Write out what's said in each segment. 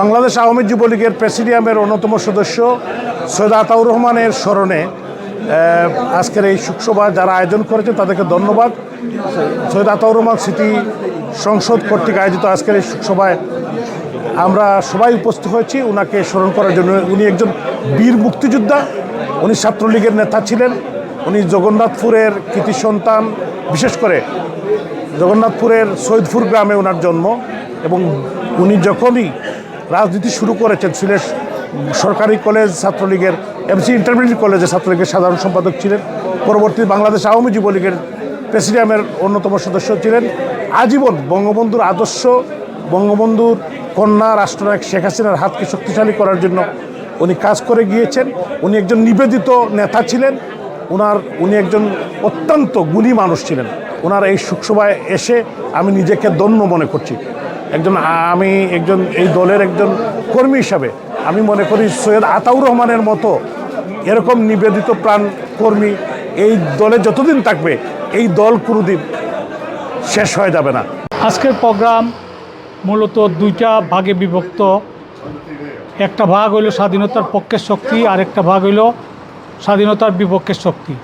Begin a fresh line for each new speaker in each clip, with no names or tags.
বাংলাদেশ আওয়ামী যুবলীগের প্রেসিডিয়ামের অন্যতম সদস্য সৈয়দ আতাউর রহমানের স্মরণে আজকের এই শোকসভা যারা আয়োজন করেছে তাদেরকে ধন্যবাদ। সৈয়দ আতাউর রহমান স্মৃতি সংসদ কর্তৃক আয়োজিত আজকের এই শোকসভায় আমরা সবাই উপস্থিত হয়েছি। ওনাকে স্মরণ করার জন্য উনি একজন বীর মুক্তিযোদ্ধা, উনি ছাত্রলীগের নেতা ছিলেন, উনি জগন্নাথপুরের কৃতি সন্তান, বিশেষ করে জগন্নাথপুরের সৈয়দপুর গ্রামে ওনার জন্ম এবং উনি যখনই রাজনীতি শুরু করেছেন সিলেট সরকারি কলেজ ছাত্রলীগের, এমসি ইন্টারমিডিয়েট কলেজে ছাত্রলীগের সাধারণ সম্পাদক ছিলেন। পরবর্তী বাংলাদেশ আওয়ামী যুবলীগের প্রেসিডিয়ামের অন্যতম সদস্য ছিলেন আজীবন বঙ্গবন্ধুর আদর্শ, বঙ্গবন্ধুর কন্যা রাষ্ট্রনায়ক শেখ হাসিনার হাতকে শক্তিশালী করার জন্য উনি কাজ করে গিয়েছেন। উনি একজন নিবেদিত নেতা ছিলেন। ওনার উনি একজন অত্যন্ত গুণী মানুষ ছিলেন। ওনার এই সুখসভায় এসে আমি নিজেকে ধন্য মনে করছি। একজন আমি একজন এই দলের একজন কর্মী হিসাবে আমি মনে করি সৈয়দ আতাউর রহমানের মতো এরকম নিবেদিত প্রাণ কর্মী এই দলে যতদিন থাকবে, এই দল কোনোদিন শেষ হয়ে যাবে না।
আজকের প্রোগ্রাম মূলত দুইটা ভাগে বিভক্ত। একটা ভাগ হইল স্বাধীনতার পক্ষের শক্তি আর একটা ভাগ হইল স্বাধীনতার বিপক্ষের শক্তি।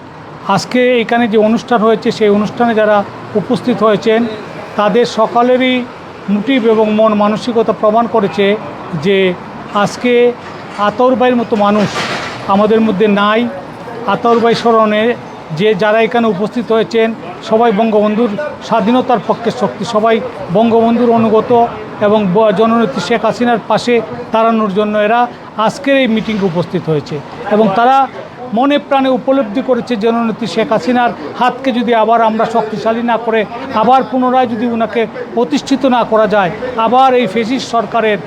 আজকে এখানে যে অনুষ্ঠান হয়েছে, সেই অনুষ্ঠানে যারা উপস্থিত হয়েছেন, তাদের সকলেরই মোটিভ এবং মন মানসিকতা প্রমাণ করেছে যে আজকে আতরবাইয়ের মতো মানুষ আমাদের মধ্যে নাই। আতরবাই স্মরণে যে যারা এখানে উপস্থিত হয়েছেন, সবাই বঙ্গবন্ধুর স্বাধীনতার পক্ষে শক্তি, সবাই বঙ্গবন্ধুর অনুগত এবং জননেত্রী শেখ হাসিনার পাশে দাঁড়ানোর জন্য এরা আজকের এই মিটিংয়ে উপস্থিত হয়েছে। এবং তারা মনে প্রাণে উপলব্ধি করেছে জননেত্রী শেখ হাসিনার হাতকে যদি আবার আমরা শক্তিশালী না করে, আবার পুনরায় যদি ওনাকে প্রতিষ্ঠিত না করা যায়, আবার এই ফেসিস সরকারের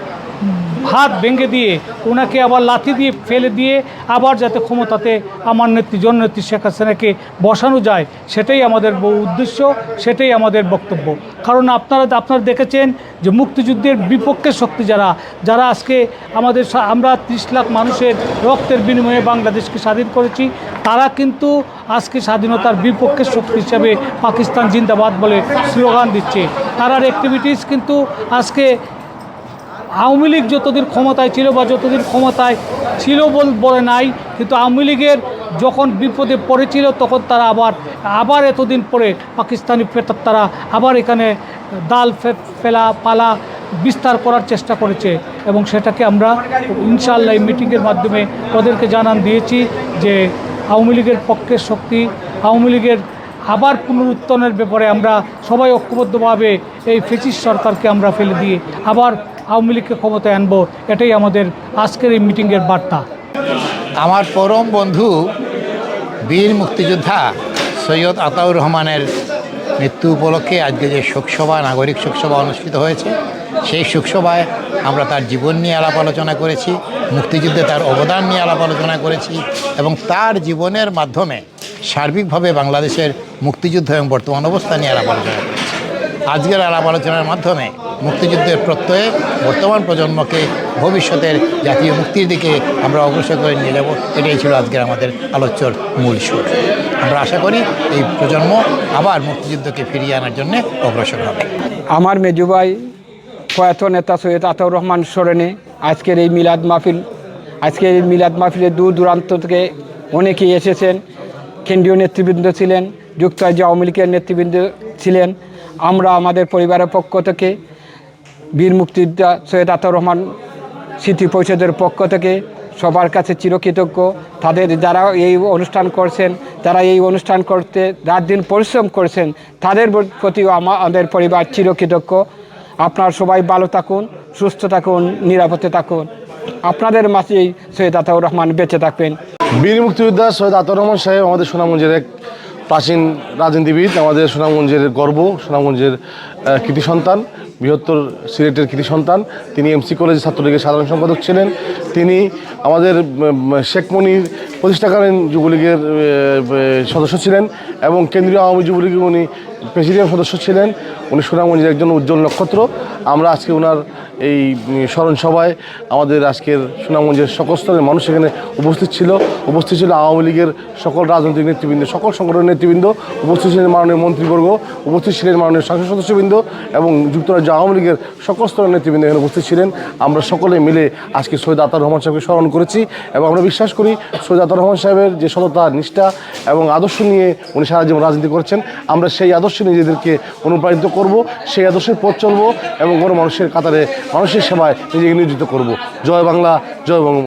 হাত ভেঙে দিয়ে ওনাকে আবার লাথি দিয়ে ফেলে দিয়ে আবার যাতে ক্ষমতাতে আমার নেত্রী জননেত্রী শেখ হাসিনাকে বসানো যায়, সেটাই আমাদের উদ্দেশ্য, সেটাই আমাদের বক্তব্য। কারণ আপনারা আপনারা দেখেছেন যে মুক্তিযুদ্ধের বিপক্ষে শক্তি যারা যারা আজকে আমাদের আমরা ত্রিশ লাখ মানুষের রক্তের বিনিময়ে বাংলাদেশকে স্বাধীন করেছি, তারা কিন্তু আজকে স্বাধীনতার বিপক্ষে শক্তি হিসাবে পাকিস্তান জিন্দাবাদ বলে স্লোগান দিচ্ছে। তারার অ্যাক্টিভিটিস কিন্তু আজকে আওয়ামী লীগ যতদিন ক্ষমতায় ছিল বা যতদিন ক্ষমতায় ছিল বল নাই, কিন্তু আওয়ামী লীগের যখন বিপদে পড়েছিল, তখন তারা আবার আবার এতদিন পরে পাকিস্তানি ফেরত তারা আবার এখানে দাল ফেলা, পালা বিস্তার করার চেষ্টা করেছে এবং সেটাকে আমরা ইনশাআল্লাহ এই মিটিংয়ের মাধ্যমে ওদেরকে জানান দিয়েছি যে আওয়ামী লীগের পক্ষের শক্তি, আওয়ামী লীগের আবার পুনরুত্থানের ব্যাপারে আমরা সবাই ঐক্যবদ্ধভাবে এই ফেসিস সরকারকে আমরা ফেলে দিয়ে আবার আওয়ামী লীগকে ক্ষমতায় আনব, এটাই আমাদের আজকের এই মিটিংয়ের বার্তা।
আমার পরম বন্ধু, বীর মুক্তিযোদ্ধা সৈয়দ আতাউর রহমানের মৃত্যু উপলক্ষে আজকে যে শোকসভা, নাগরিক শোকসভা অনুষ্ঠিত হয়েছে, সেই শোকসভায় আমরা তার জীবন নিয়ে আলাপ আলোচনা করেছি, মুক্তিযুদ্ধে তার অবদান নিয়ে আলাপ আলোচনা করেছি এবং তার জীবনের মাধ্যমে সার্বিকভাবে বাংলাদেশের মুক্তিযুদ্ধ এবং বর্তমান অবস্থা নিয়ে আলাপ আলোচনা করেছি। আজকের আলাপ আলোচনার মাধ্যমে মুক্তিযুদ্ধের প্রত্যয়ে বর্তমান প্রজন্মকে ভবিষ্যতের জাতীয় মুক্তির দিকে আমরা অগ্রসর করে নিয়ে যাব। এটাই ছিল আজকের আমাদের আলোচ্যর মূল সুর। আমরা আশা করি এই প্রজন্ম আবার মুক্তিযুদ্ধকে ফিরিয়ে আনার জন্য অগ্রসর হবে।
আমার মেজুবাই প্রয়াত নেতা সৈয়দ আতাউর রহমান স্মরণে আজকের এই মিলাদ মাহফিল, আজকের এই মিলাদ মাহফিলে দূর দূরান্ত থেকে অনেকেই এসেছেন। কেন্দ্রীয় নেতৃবৃন্দ ছিলেন যুক্তরাজ্য আওয়ামী লীগের নেতৃবৃন্দ ছিলেন। আমরা আমাদের পরিবারের পক্ষ থেকে বীর মুক্তিযোদ্ধা সৈয়দ আতাউর রহমান স্মৃতি পরিষদের পক্ষ থেকে সবার কাছে চিরকৃতজ্ঞ। তাদের যারা এই অনুষ্ঠান করছেন যারা এই অনুষ্ঠান করতে রাত দিন পরিশ্রম করছেন, তাদের প্রতিও আমাদের পরিবার চিরকৃতজ্ঞ। আপনার সবাই ভালো থাকুন, সুস্থ থাকুন, নিরাপদে থাকুন। আপনাদের মাঝেই সৈয়দ আতাউর রহমান বেঁচে থাকবেন।
বীর মুক্তিযোদ্ধা সৈয়দ আতর রহমান সাহেব আমাদের সুনামগঞ্জের এক প্রাচীন রাজনীতিবিদ, আমাদের সুনামগঞ্জের গর্ব, সুনামগঞ্জের কৃতি সন্তান। বৃহত্তর সিলেটের কৃতি সন্তান। তিনি এমসি কলেজের ছাত্রলীগের সাধারণ সম্পাদক ছিলেন। তিনি আমাদের উম, শেখ মনির প্রতিষ্ঠাকালীন যুবলীগের সদস্য ছিলেন এবং কেন্দ্রীয় আওয়ামী যুবলীগের উনি প্রেসিডিয়াম সদস্য ছিলেন। উনি সুনামগঞ্জের একজন উজ্জ্বল নক্ষত্র। আমরা আজকে ওনার এই স্মরণ সভায় আমাদের আজকের সুনামগঞ্জের সকল স্তরের মানুষ এখানে উপস্থিত ছিল। উপস্থিত ছিল আওয়ামী লীগের সকল রাজনৈতিক নেতৃবৃন্দ, সকল সংগঠনের নেতৃবৃন্দ। উপস্থিত ছিলেন মাননীয় মন্ত্রীবর্গ। উপস্থিত ছিলেন মাননীয় সংসদ সদস্যবৃন্দ এবং যুক্তরাজ্য আওয়ামী লীগের সকল স্তরের নেতৃবৃন্দ এখানে উপস্থিত ছিলেন। আমরা সকলে মিলে আজকে সৈয়দ আতার রহমান সাহেবকে স্মরণ করেছি এবং আমরা বিশ্বাস করি সৈয়দ আতার রহমান সাহেবের যে সততা, নিষ্ঠা এবং আদর্শ নিয়ে উনি সারা জীবন রাজনীতি করেছেন, আমরা সেই আদর্শে নিজেদেরকে অনুপ্রাণিত করব, সেই আদর্শের পথ চলবো এবং কোনো মানুষের কাতারে মানুষের সেবায় নিজেকে নিয়োজিত করব। জয় বাংলা, জয় বঙ্গ